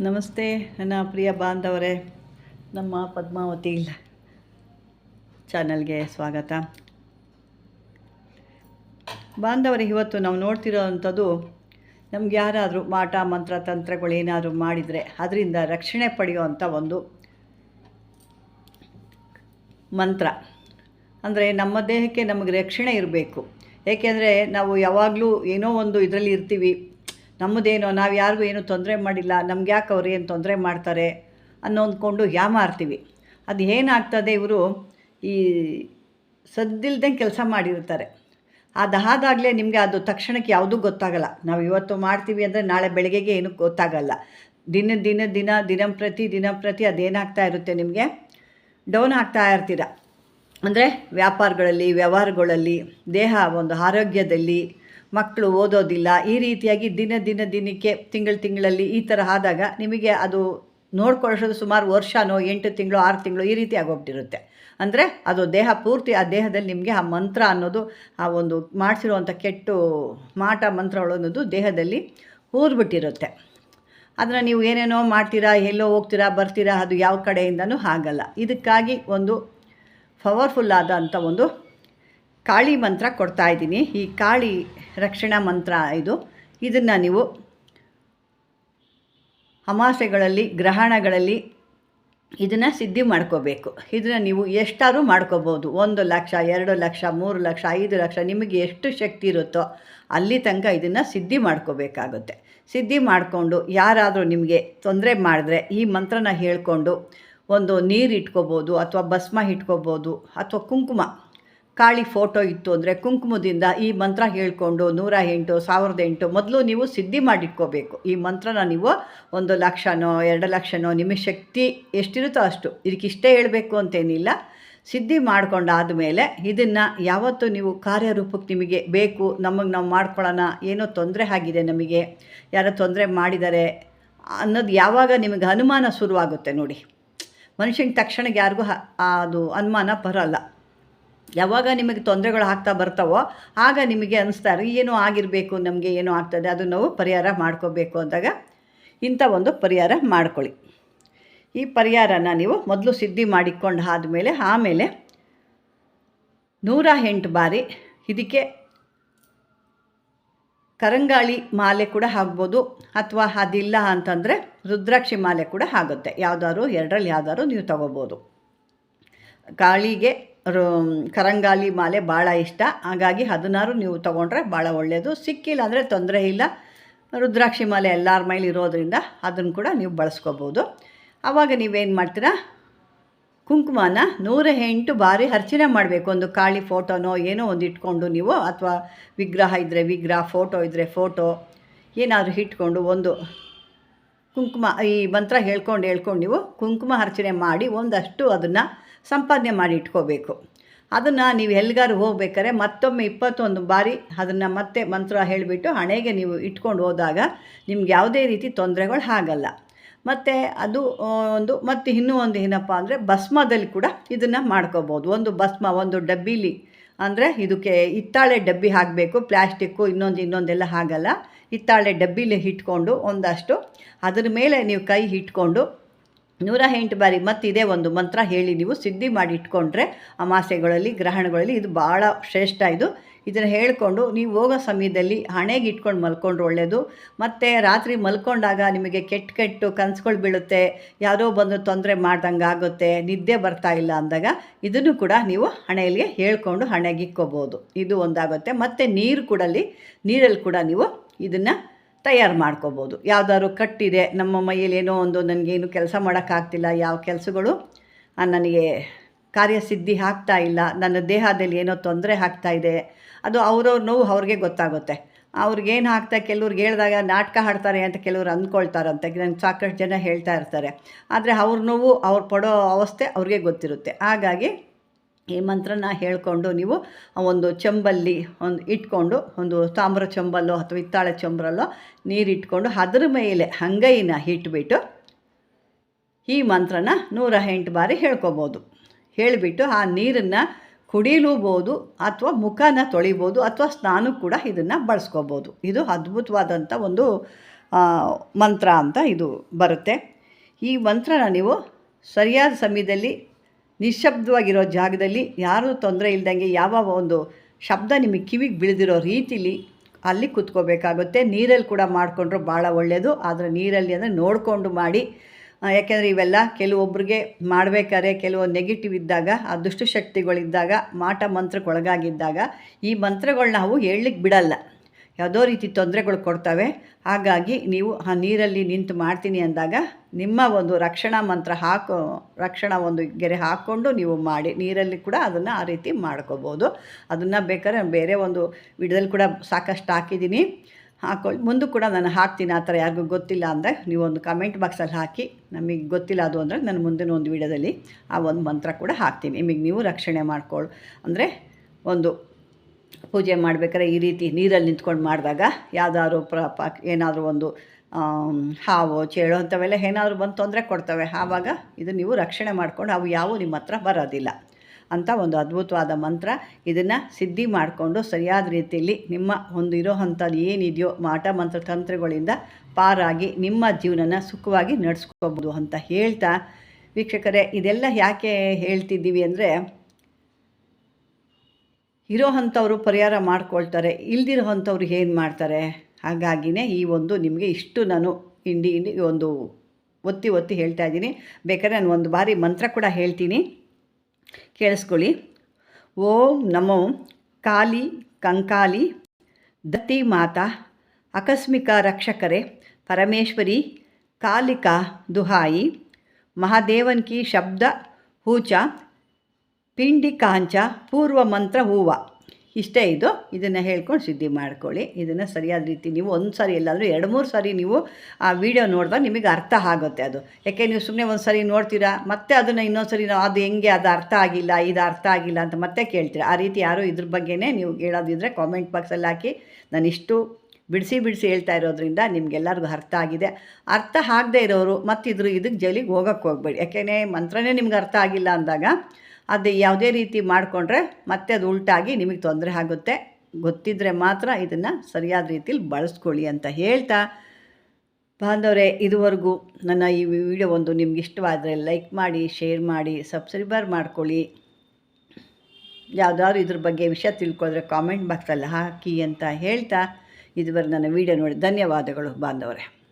ನಮಸ್ತೆ ನನ್ನ ಪ್ರಿಯ ಬಾಂಧವರೇ, ನಮ್ಮ ಪದ್ಮಾವತಿ ಚಾನಲ್ಗೆ ಸ್ವಾಗತ. ಬಾಂಧವರೇ, ಇವತ್ತು ನಾವು ನೋಡ್ತಿರೋ ಅಂಥದ್ದು ನಮ್ಗೆ ಯಾರಾದರೂ ಮಾಟ, ಮಂತ್ರ, ತಂತ್ರಗಳು ಏನಾದರೂ ಮಾಡಿದರೆ ಅದರಿಂದ ರಕ್ಷಣೆ ಪಡೆಯುವಂಥ ಒಂದು ಮಂತ್ರ. ಅಂದರೆ ನಮ್ಮ ದೇಹಕ್ಕೆ ನಮಗೆ ರಕ್ಷಣೆ ಇರಬೇಕು. ಏಕೆಂದರೆ ನಾವು ಯಾವಾಗಲೂ ಏನೋ ಒಂದು ಇದರಲ್ಲಿ ಇರ್ತೀವಿ. ನಮ್ಮದೇನೋ, ನಾವು ಯಾರಿಗೂ ಏನೂ ತೊಂದರೆ ಮಾಡಿಲ್ಲ, ನಮ್ಗೆ ಯಾಕೆ ಅವ್ರು ಏನು ತೊಂದರೆ ಮಾಡ್ತಾರೆ ಅನ್ನೋ ಅನ್ನೋಂದ್ಕೊಂಡು ಯಾಮಾರ್ತೀವಿ ಅದು ಏನಾಗ್ತದೆ ಇವರು ಈ ಸದ್ದಿಲ್ದಂಗೆ ಕೆಲಸ ಮಾಡಿರ್ತಾರೆ. ಅದಾದಾಗಲೇ ನಿಮಗೆ ಅದು ತಕ್ಷಣಕ್ಕೆ ಯಾವುದೂ ಗೊತ್ತಾಗಲ್ಲ. ನಾವು ಇವತ್ತು ಮಾಡ್ತೀವಿ ಅಂದರೆ ನಾಳೆ ಬೆಳಗ್ಗೆಗೆ ಏನೂ ಗೊತ್ತಾಗಲ್ಲ. ದಿನ ದಿನ ದಿನ ದಿನಂಪ್ರತಿ ದಿನಂಪ್ರತಿ ಅದೇನಾಗ್ತಾ ಇರುತ್ತೆ ನಿಮಗೆ? ಡೌನ್ ಆಗ್ತಾ ಇರ್ತೀರ. ಅಂದರೆ ವ್ಯಾಪಾರಗಳಲ್ಲಿ, ವ್ಯವಹಾರಗಳಲ್ಲಿ, ದೇಹ, ಒಂದು ಆರೋಗ್ಯದಲ್ಲಿ ಮಕ್ಕಳು ಓದೋದಿಲ್ಲ. ಈ ರೀತಿಯಾಗಿ ದಿನ ದಿನ ದಿನಕ್ಕೆ, ತಿಂಗಳು ತಿಂಗಳಲ್ಲಿ ಈ ಥರ ಆದಾಗ ನಿಮಗೆ ಅದು ನೋಡ್ಕೊಳ್ಳೋದು ಸುಮಾರು ವರ್ಷನೋ ಎಂಟು ತಿಂಗಳು ಆರು ತಿಂಗಳು ಈ ರೀತಿ ಆಗೋಗ್ಬಿಟ್ಟಿರುತ್ತೆ. ಅಂದರೆ ಅದು ದೇಹ ಪೂರ್ತಿ ಆ ದೇಹದಲ್ಲಿ ನಿಮಗೆ ಆ ಮಂತ್ರ ಅನ್ನೋದು, ಆ ಒಂದು ಮಾಡಿಸಿರುವಂಥ ಕೆಟ್ಟು ಮಾಟ ಮಂತ್ರಗಳು ಅನ್ನೋದು ದೇಹದಲ್ಲಿ ಊದ್ಬಿಟ್ಟಿರುತ್ತೆ. ಅದನ್ನು ನೀವು ಏನೇನೋ ಮಾಡ್ತೀರಾ, ಎಲ್ಲೋ ಹೋಗ್ತೀರಾ, ಬರ್ತೀರಾ, ಅದು ಯಾವ ಕಡೆಯಿಂದನೂ ಆಗಲ್ಲ. ಇದಕ್ಕಾಗಿ ಒಂದು ಪವರ್ಫುಲ್ ಆದಂಥ ಒಂದು ಕಾಳಿ ಮಂತ್ರ ಕೊಡ್ತಾ ಇದ್ದೀನಿ. ಈ ಕಾಳಿ ರಕ್ಷಣಾ ಮಂತ್ರ ಇದು. ಇದನ್ನು ನೀವು ಅಮಾಸೆಗಳಲ್ಲಿ, ಗ್ರಹಣಗಳಲ್ಲಿ ಇದನ್ನು ಸಿದ್ಧಿ ಮಾಡ್ಕೋಬೇಕು. ಇದನ್ನು ನೀವು ಎಷ್ಟಾದರೂ ಮಾಡ್ಕೋಬೋದು. ಒಂದು ಲಕ್ಷ, ಎರಡು ಲಕ್ಷ, ಮೂರು ಲಕ್ಷ, ಐದು ಲಕ್ಷ ನಿಮಗೆ ಎಷ್ಟು ಶಕ್ತಿ ಇರುತ್ತೋ ಅಲ್ಲಿ ತನಕ ಇದನ್ನು ಸಿದ್ಧಿ ಮಾಡ್ಕೋಬೇಕಾಗುತ್ತೆ. ಸಿದ್ಧಿ ಮಾಡಿಕೊಂಡು ಯಾರಾದರೂ ನಿಮಗೆ ತೊಂದರೆ ಮಾಡಿದ್ರೆ ಈ ಮಂತ್ರನ ಹೇಳ್ಕೊಂಡು ಒಂದು ನೀರು ಇಟ್ಕೋಬೋದು ಅಥವಾ ಭಸ್ಮ ಇಟ್ಕೋಬೋದು ಅಥವಾ ಕುಂಕುಮ ಕಾಳಿ ಫೋಟೋ ಇತ್ತು ಅಂದರೆ ಕುಂಕುಮದಿಂದ ಈ ಮಂತ್ರ ಹೇಳ್ಕೊಂಡು ನೂರ ಎಂಟು, ಸಾವಿರದ ಎಂಟು ಮೊದಲು ನೀವು ಸಿದ್ಧಿ ಮಾಡಿಟ್ಕೋಬೇಕು. ಈ ಮಂತ್ರನ ನೀವು ಒಂದು ಲಕ್ಷನೋ, ಎರಡು ಲಕ್ಷನೋ ನಿಮ್ಮ ಶಕ್ತಿ ಎಷ್ಟಿರುತ್ತೋ ಅಷ್ಟು. ಇದಕ್ಕಿಷ್ಟೇ ಹೇಳಬೇಕು ಅಂತೇನಿಲ್ಲ. ಸಿದ್ಧಿ ಮಾಡ್ಕೊಂಡಾದ ಮೇಲೆ ಇದನ್ನು ಯಾವತ್ತು ನೀವು ಕಾರ್ಯರೂಪಕ್ಕೆ ನಿಮಗೆ ಬೇಕು, ನಮಗೆ ನಾವು ಮಾಡ್ಕೊಳ್ಳೋಣ, ಏನೋ ತೊಂದರೆ ಆಗಿದೆ ನಮಗೆ, ಯಾರೋ ತೊಂದರೆ ಮಾಡಿದ್ದಾರೆ ಅನ್ನೋದು ಯಾವಾಗ ನಿಮಗೆ ಅನುಮಾನ ಶುರುವಾಗುತ್ತೆ ನೋಡಿ. ಮನುಷ್ಯನಿಗೆ ತಕ್ಷಣಕ್ಕೆ ಯಾರಿಗೂ ಅದು ಅನುಮಾನ ಬರೋಲ್ಲ. ಯಾವಾಗ ನಿಮಗೆ ತೊಂದರೆಗಳು ಆಗ್ತಾ ಬರ್ತಾವೋ ಆಗ ನಿಮಗೆ ಅನಿಸ್ತಾರೆ ಏನೋ ಆಗಿರಬೇಕು, ನಮಗೆ ಏನೋ ಆಗ್ತದೆ, ಅದು ನಾವು ಪರಿಹಾರ ಮಾಡ್ಕೋಬೇಕು ಅಂದಾಗ ಇಂಥ ಒಂದು ಪರಿಹಾರ ಮಾಡ್ಕೊಳ್ಳಿ. ಈ ಪರಿಹಾರನ ನೀವು ಮೊದಲು ಸಿದ್ಧಿ ಮಾಡಿಕೊಂಡು ಆದಮೇಲೆ ಆಮೇಲೆ ನೂರ ಎಂಟು ಬಾರಿ ಇದಕ್ಕೆ ಕರಂಗಾಳಿ ಮಾಲೆ ಕೂಡ ಆಗ್ಬೋದು ಅಥವಾ ಅದಿಲ್ಲ ಅಂತಂದರೆ ರುದ್ರಾಕ್ಷಿ ಮಾಲೆ ಕೂಡ ಆಗುತ್ತೆ. ಯಾವುದಾದ್ರು ಎರಡರಲ್ಲಿ ಯಾವುದಾದ್ರು ನೀವು ತಗೋಬೋದು. ಕಾಳಿಗೆ ರು ಕರಂಗಾಲಿ ಮಾಲೆ ಭಾಳ ಇಷ್ಟ. ಹಾಗಾಗಿ ಹದಿನಾರು ನೀವು ತೊಗೊಂಡ್ರೆ ಭಾಳ ಒಳ್ಳೆಯದು ಸಿಕ್ಕಿಲ್ಲ ಅಂದರೆ ತೊಂದರೆ ಇಲ್ಲ. ರುದ್ರಾಕ್ಷಿ ಮಾಲೆ ಎಲ್ಲರ ಮೈಲಿ ಇರೋದ್ರಿಂದ ಅದನ್ನು ಕೂಡ ನೀವು ಬಳಸ್ಕೋಬೋದು. ಆವಾಗ ನೀವೇನು ಮಾಡ್ತೀರಾ? ಕುಂಕುಮನ ನೂರ ಎಂಟು ಬಾರಿ ಅರ್ಚನೆ ಮಾಡಬೇಕು. ಒಂದು ಕಾಳಿ ಫೋಟೋನೋ ಏನೋ ಒಂದು ಇಟ್ಕೊಂಡು ನೀವು, ಅಥವಾ ವಿಗ್ರಹ ಇದ್ದರೆ ವಿಗ್ರಹ, ಫೋಟೋ ಇದ್ದರೆ ಫೋಟೋ, ಏನಾದರೂ ಇಟ್ಕೊಂಡು ಒಂದು ಕುಂಕುಮ, ಈ ಮಂತ್ರ ಹೇಳ್ಕೊಂಡು ಹೇಳ್ಕೊಂಡು ನೀವು ಕುಂಕುಮ ಅರ್ಚನೆ ಮಾಡಿ ಒಂದಷ್ಟು ಅದನ್ನು ಸಂಪಾದನೆ ಮಾಡಿ ಇಟ್ಕೋಬೇಕು. ಅದನ್ನು ನೀವು ಎಲ್ಲಿಗಾರು ಹೋಗ್ಬೇಕಾದ್ರೆ ಮತ್ತೊಮ್ಮೆ ಇಪ್ಪತ್ತೊಂದು ಬಾರಿ ಅದನ್ನು ಮತ್ತೆ ಮಂತ್ರ ಹೇಳಿಬಿಟ್ಟು ಹಣೆಗೆ ನೀವು ಇಟ್ಕೊಂಡು ಹೋದಾಗ ನಿಮ್ಗೆ ಯಾವುದೇ ರೀತಿ ತೊಂದರೆಗಳು ಆಗಲ್ಲ. ಮತ್ತು ಅದು ಒಂದು, ಮತ್ತು ಇನ್ನೂ ಒಂದು ಏನಪ್ಪ ಅಂದರೆ ಭಸ್ಮದಲ್ಲಿ ಕೂಡ ಇದನ್ನು ಮಾಡ್ಕೋಬೋದು. ಒಂದು ಭಸ್ಮ, ಒಂದು ಡಬ್ಬಿಲಿ ಅಂದರೆ ಇದಕ್ಕೆ ಹಿತ್ತಾಳೆ ಡಬ್ಬಿ ಹಾಕಬೇಕು. ಪ್ಲ್ಯಾಸ್ಟಿಕ್ಕು ಇನ್ನೊಂದು, ಇನ್ನೊಂದೆಲ್ಲ ಆಗಲ್ಲ ಹಿತ್ತಾಳೆ ಡಬ್ಬಿಲಿ ಇಟ್ಕೊಂಡು ಒಂದಷ್ಟು ಅದರ ಮೇಲೆ ನೀವು ಕೈ ಇಟ್ಕೊಂಡು ನೂರ ಎಂಟು ಬಾರಿ ಮತ್ತು ಇದೇ ಒಂದು ಮಂತ್ರ ಹೇಳಿ ನೀವು ಸಿದ್ಧಿ ಮಾಡಿ ಇಟ್ಕೊಂಡ್ರೆ ಅಮಾಸೆಗಳಲ್ಲಿ, ಗ್ರಹಣಗಳಲ್ಲಿ ಇದು ಭಾಳ ಶ್ರೇಷ್ಠ ಇದು. ಇದನ್ನು ಹೇಳಿಕೊಂಡು ನೀವು ಹೋಗೋ ಸಮಯದಲ್ಲಿ ಹಣೆಗೆ ಇಟ್ಕೊಂಡು ಮಲ್ಕೊಂಡ್ರೆ ಒಳ್ಳೆಯದು ಮತ್ತು ರಾತ್ರಿ ಮಲ್ಕೊಂಡಾಗ ನಿಮಗೆ ಕೆಟ್ಟ ಕೆಟ್ಟು ಕನಸುಗಳು ಬೀಳುತ್ತೆ. ಯಾರೋ ಬಂದು ತೊಂದರೆ ಮಾಡ್ದಂಗೆ ಆಗುತ್ತೆ, ನಿದ್ದೆ ಬರ್ತಾ ಇಲ್ಲ ಅಂದಾಗ ಇದನ್ನು ಕೂಡ ನೀವು ಹಣೆಯಲ್ಲಿ ಹೇಳ್ಕೊಂಡು ಹಣೆಗೆ ಇಕ್ಕೋಬೋದು. ಇದು ಒಂದಾಗುತ್ತೆ. ಮತ್ತು ನೀರು ಕೂಡಲ್ಲಿ ನೀರಲ್ಲಿ ಕೂಡ ನೀವು ಇದನ್ನು ತಯಾರು ಮಾಡ್ಕೋಬೋದು. ಯಾವ್ದಾದ್ರು ಕಟ್ಟಿದೆ, ನಮ್ಮ ಮೈಯಲ್ಲಿ ಏನೋ ಒಂದು ನನಗೇನು ಕೆಲಸ ಮಾಡೋಕ್ಕಾಗ್ತಿಲ್ಲ, ಯಾವ ಕೆಲಸಗಳು ನನಗೆ ಕಾರ್ಯಸಿದ್ಧಿ ಆಗ್ತಾ ಇಲ್ಲ, ನನ್ನ ದೇಹದಲ್ಲಿ ಏನೋ ತೊಂದರೆ ಆಗ್ತಾ ಇದೆ, ಅದು ಅವ್ರವ್ರ ನೋವು ಅವ್ರಿಗೆ ಗೊತ್ತಾಗುತ್ತೆ. ಅವ್ರಿಗೇನು ಆಗ್ತಾ ಕೆಲವ್ರಿಗೆ ಹೇಳಿದಾಗ ನಾಟಕ ಹಾಡ್ತಾರೆ ಅಂತ ಕೆಲವ್ರು ಅಂದ್ಕೊಳ್ತಾರಂತೆ ನಂಗೆ ಸಾಕಷ್ಟು ಜನ ಹೇಳ್ತಾ ಇರ್ತಾರೆ. ಆದರೆ ಅವ್ರ ನೋವು, ಅವ್ರು ಪಡೋ ಅವಸ್ಥೆ ಅವ್ರಿಗೆ ಗೊತ್ತಿರುತ್ತೆ. ಹಾಗಾಗಿ ಈ ಮಂತ್ರನ ಹೇಳ್ಕೊಂಡು ನೀವು ಒಂದು ಚಂಬಲ್ಲಿ ಒಂದು ಇಟ್ಕೊಂಡು, ಒಂದು ತಾಮ್ರ ಚಂಬಲ್ಲೋ ಅಥವಾ ಹಿತ್ತಾಳೆ ಚಂಬ್ರಲ್ಲೋ ನೀರು ಇಟ್ಕೊಂಡು ಅದ್ರ ಮೇಲೆ ಹಂಗೈನ ಇಟ್ಬಿಟ್ಟು ಈ ಮಂತ್ರನ ನೂರ ಎಂಟು ಬಾರಿ ಹೇಳ್ಕೊಬೋದು. ಹೇಳಿಬಿಟ್ಟು ಆ ನೀರನ್ನು ಕುಡಿಲೂಬೋದು ಅಥವಾ ಮುಖನ ತೊಳಿಬೋದು ಅಥವಾ ಸ್ನಾನಕ್ಕೆ ಕೂಡ ಇದನ್ನು ಬಳಸ್ಕೋಬೋದು. ಇದು ಅದ್ಭುತವಾದಂಥ ಒಂದು ಮಂತ್ರ ಅಂತ ಇದು ಬರುತ್ತೆ. ಈ ಮಂತ್ರನ ನೀವು ಸರಿಯಾದ ಸಮಯದಲ್ಲಿ ನಿಶ್ಶಬ್ದವಾಗಿರೋ ಜಾಗದಲ್ಲಿ ಯಾರೂ ತೊಂದರೆ ಇಲ್ದಂಗೆ ಯಾವ ಒಂದು ಶಬ್ದ ನಿಮಗೆ ಕಿವಿಗೆ ಬೀಳ್ದಿರೋ ರೀತಿಲಿ ಅಲ್ಲಿ ಕುತ್ಕೋಬೇಕಾಗುತ್ತೆ. ನೀರಲ್ಲಿ ಕೂಡ ಮಾಡಿಕೊಂಡ್ರು ಭಾಳ ಒಳ್ಳೆಯದು ಆದರೆ ನೀರಲ್ಲಿ ಅಂದರೆ ನೋಡಿಕೊಂಡು ಮಾಡಿ. ಯಾಕೆಂದರೆ ಇವೆಲ್ಲ ಕೆಲವೊಬ್ಬರಿಗೆ ಮಾಡಬೇಕಾದ್ರೆ ಕೆಲವು ನೆಗೆಟಿವ್ ಇದ್ದಾಗ, ಆ ದುಷ್ಟಶಕ್ತಿಗಳಿದ್ದಾಗ, ಮಾಟ ಮಂತ್ರಕ್ಕೆ ಒಳಗಾಗಿದ್ದಾಗ ಈ ಮಂತ್ರಗಳು ನಾವು ಹೇಳಲಿಕ್ಕೆ ಬಿಡಲ್ಲ. ಯಾವುದೋ ರೀತಿ ತೊಂದರೆಗಳು ಕೊಡ್ತವೆ. ಹಾಗಾಗಿ ನೀವು ಆ ನೀರಲ್ಲಿ ನಿಂತು ಮಾಡ್ತೀನಿ ಅಂದಾಗ ನಿಮ್ಮ ಒಂದು ರಕ್ಷಣಾ ಮಂತ್ರ ಹಾಕೋ, ರಕ್ಷಣಾ ಒಂದು ಗೆರೆ ಹಾಕ್ಕೊಂಡು ನೀವು ಮಾಡಿ, ನೀರಲ್ಲಿ ಕೂಡ ಅದನ್ನು ಆ ರೀತಿ ಮಾಡ್ಕೋಬೋದು. ಅದನ್ನು ಬೇಕಾದ್ರೆ ಬೇರೆ ಒಂದು ವಿಡಿಯೋದಲ್ಲಿ ಕೂಡ ಸಾಕಷ್ಟು ಹಾಕಿದ್ದೀನಿ. ಹಾಕೊಳ್ಳಿ ಮುಂದೆ ಕೂಡ ನಾನು ಹಾಕ್ತೀನಿ ಆ ಥರ ಯಾರಿಗೂ ಗೊತ್ತಿಲ್ಲ ಅಂದರೆ ನೀವು ಒಂದು ಕಮೆಂಟ್ ಬಾಕ್ಸಲ್ಲಿ ಹಾಕಿ, ನಮಗೆ ಗೊತ್ತಿಲ್ಲ ಅದು ಅಂದರೆ ನಾನು ಮುಂದಿನ ಒಂದು ವಿಡಿಯೋದಲ್ಲಿ ಆ ಒಂದು ಮಂತ್ರ ಕೂಡ ಹಾಕ್ತೀನಿ. ನಿಮಗೆ ನೀವು ರಕ್ಷಣೆ ಮಾಡ್ಕೊಳ್ಳಿ ಅಂದರೆ ಒಂದು ಪೂಜೆ ಮಾಡಬೇಕಾದ್ರೆ ಈ ರೀತಿ ನೀರಲ್ಲಿ ನಿಂತ್ಕೊಂಡು ಮಾಡಿದಾಗ ಯಾವ್ದಾದ್ರು ಪ್ರ ಏನಾದರೂ ಒಂದು ಹಾವು, ಚೇಳು ಅಂಥವೆಲ್ಲ ಏನಾದರೂ ಬಂದು ತೊಂದರೆ ಕೊಡ್ತವೆ. ಆವಾಗ ಇದು ನೀವು ರಕ್ಷಣೆ ಮಾಡಿಕೊಂಡು ಅವು ಯಾವೂ ನಿಮ್ಮ ಹತ್ರ ಬರೋದಿಲ್ಲ ಅಂತ ಒಂದು ಅದ್ಭುತವಾದ ಮಂತ್ರ. ಇದನ್ನು ಸಿದ್ಧಿ ಮಾಡಿಕೊಂಡು ಸರಿಯಾದ ರೀತಿಯಲ್ಲಿ ನಿಮ್ಮ ಒಂದು ಇರೋ ಅಂಥದ್ದು ಏನಿದೆಯೋ ಮಾಟ, ಮಂತ್ರ, ತಂತ್ರಗಳಿಂದ ಪಾರಾಗಿ ನಿಮ್ಮ ಜೀವನನ ಸುಖವಾಗಿ ನಡೆಸ್ಕೋಬೋದು ಅಂತ ಹೇಳ್ತಾ. ವೀಕ್ಷಕರೇ, ಇದೆಲ್ಲ ಯಾಕೆ ಹೇಳ್ತಿದ್ದೀವಿ ಅಂದರೆ ಇರೋ ಅಂಥವ್ರು ಪರಿಹಾರ ಮಾಡ್ಕೊಳ್ತಾರೆ ಇಲ್ದಿರೋ ಅಂಥವ್ರು ಏನು ಮಾಡ್ತಾರೆ? ಹಾಗಾಗಿನೇ ಈ ಒಂದು ನಿಮಗೆ ಇಷ್ಟು ನಾನು ಹಿಂಡಿ ಹಿಂಡಿ ಒಂದು ಒತ್ತಿ ಒತ್ತಿ ಹೇಳ್ತಾ ಇದ್ದೀನಿ. ಬೇಕಾದ್ರೆ ನಾನು ಒಂದು ಬಾರಿ ಮಂತ್ರ ಕೂಡ ಹೇಳ್ತೀನಿ. ಕೇಳಿಸ್ಕೊಳ್ಳಿ. ಓಂ ನಮೋ ಕಾಲಿ ಕಂಕಾಲಿ ದತ್ತಿ ಮಾತಾ ಆಕಸ್ಮಿಕ ರಕ್ಷಕರೇ ಪರಮೇಶ್ವರಿ ಕಾಲಿಕಾ ದುಹಾಯಿ ಮಹಾದೇವನ್ ಕಿ ಶಬ್ದ ಹೂಚ ಪಿಂಡಿ ಕಾಂಚ ಪೂರ್ವ ಮಂತ್ರ ಹೂವ. ಇಷ್ಟೇ ಇದು. ಇದನ್ನು ಹೇಳ್ಕೊಂಡು ಸಿದ್ಧಿ ಮಾಡ್ಕೊಳ್ಳಿ. ಇದನ್ನು ಸರಿಯಾದ ರೀತಿ ನೀವು ಒಂದು ಸಾರಿ ಎಲ್ಲಾದರೂ ಎರಡು ಮೂರು ಸಾರಿ ನೀವು ಆ ವಿಡಿಯೋ ನೋಡಿದಾಗ ನಿಮಗೆ ಅರ್ಥ ಆಗುತ್ತೆ ಅದು. ಯಾಕೆ ನೀವು ಸುಮ್ಮನೆ ಒಂದು ಸಾರಿ ನೋಡ್ತೀರಾ? ಮತ್ತೆ ಅದನ್ನು ಇನ್ನೊಂದು ಸರಿ ನಾವು ಅದು ಹೆಂಗೆ ಅದು ಅರ್ಥ ಆಗಿಲ್ಲ, ಇದು ಅರ್ಥ ಆಗಿಲ್ಲ ಅಂತ ಮತ್ತೆ ಕೇಳ್ತೀರಾ? ಆ ರೀತಿ ಯಾರು ಇದ್ರ ಬಗ್ಗೆನೇ ನೀವು ಹೇಳೋದಿದ್ರೆ ಕಾಮೆಂಟ್ ಬಾಕ್ಸಲ್ಲಿ ಹಾಕಿ. ನಾನು ಇಷ್ಟು ಬಿಡಿಸಿ ಬಿಡಿಸಿ ಹೇಳ್ತಾ ಇರೋದ್ರಿಂದ ನಿಮಗೆಲ್ಲರಿಗೂ ಅರ್ಥ ಆಗಿದೆ. ಅರ್ಥ ಆಗದೆ ಇರೋರು ಮತ್ತಿದ್ರು ಇದಕ್ಕೆ ಜೈಲಿಗೆ ಹೋಗೋಕ್ಕೆ ಹೋಗ್ಬೇಡಿ. ಯಾಕೆನೇ ಮಂತ್ರನೇ ನಿಮ್ಗೆ ಅರ್ಥ ಆಗಿಲ್ಲ ಅಂದಾಗ ಅದು ಯಾವುದೇ ರೀತಿ ಮಾಡಿಕೊಂಡ್ರೆ ಮತ್ತೆ ಅದು ಉಲ್ಟಾಗಿ ನಿಮಗೆ ತೊಂದರೆ ಆಗುತ್ತೆ. ಗೊತ್ತಿದ್ದರೆ ಮಾತ್ರ ಇದನ್ನು ಸರಿಯಾದ ರೀತಿಯಲ್ಲಿ ಬಳಸ್ಕೊಳ್ಳಿ ಅಂತ ಹೇಳ್ತಾ. ಬಾಂಧವರೇ, ಇದುವರೆಗೂ ನನ್ನ ಈ ವಿಡಿಯೋ ಒಂದು ನಿಮ್ಗೆ ಇಷ್ಟವಾದರೆ ಲೈಕ್ ಮಾಡಿ, ಶೇರ್ ಮಾಡಿ, ಸಬ್ಸ್ಕ್ರೈಬರ್ ಮಾಡ್ಕೊಳ್ಳಿ. ಯಾವುದಾದ್ರು ಇದ್ರ ಬಗ್ಗೆ ವಿಷಯ ತಿಳ್ಕೊಂಡ್ರೆ ಕಾಮೆಂಟ್ ಬಾಕ್ಸಲ್ಲಿ ಹಾಕಿ ಅಂತ ಹೇಳ್ತಾ. ಇದುವರೆಗೆ ನನ್ನ ವಿಡಿಯೋ ನೋಡಿ, ಧನ್ಯವಾದಗಳು ಬಾಂಧವರೇ.